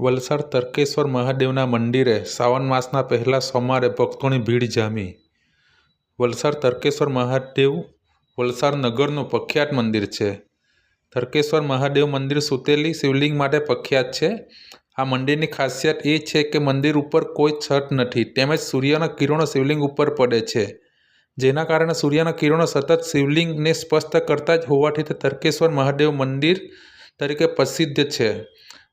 વલસાડ તરકેશ્વર મહાદેવના મંદિરે શ્રાવણ માસના પહેલા સોમવારે ભક્તોની ભીડ જામી. વલસાડ તરકેશ્વર મહાદેવ વલસાડ નગરનું પ્રખ્યાત મંદિર છે. તરકેશ્વર મહાદેવ મંદિર સુતેલી શિવલિંગ માટે પ્રખ્યાત છે. આ મંદિરની ખાસિયત એ છે કે મંદિર ઉપર કોઈ છત નથી, તેમજ સૂર્યના કિરણો શિવલિંગ ઉપર પડે છે. જેના કારણે સૂર્યના કિરણો સતત શિવલિંગને સ્પષ્ટ કરતા જ હોવાથી તે તરકેશ્વર મહાદેવ મંદિર તરીકે પ્રસિદ્ધ છે.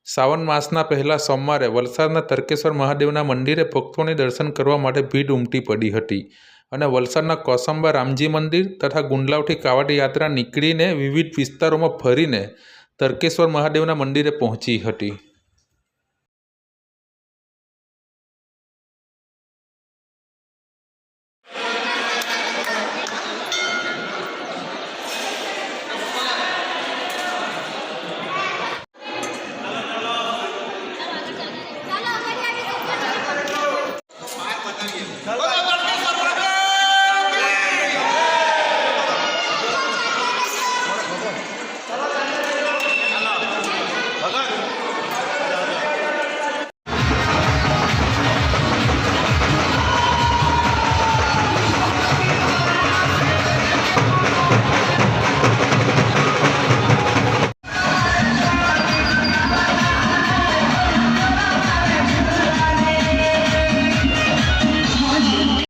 શ્રાવણ માસના પહેલા સોમવારે વલસાડના તરકેશ્વર મહાદેવના મંદિરે ભક્તોને દર્શન કરવા માટે ભીડ ઉમટી પડી હતી અને વલસાડના કોસંબા રામજી મંદિર તથા ગુંડલાવથી કાવડ યાત્રા નીકળીને વિવિધ વિસ્તારોમાં ફરીને તરકેશ્વર મહાદેવના મંદિરે પહોંચી હતી. Bye-bye.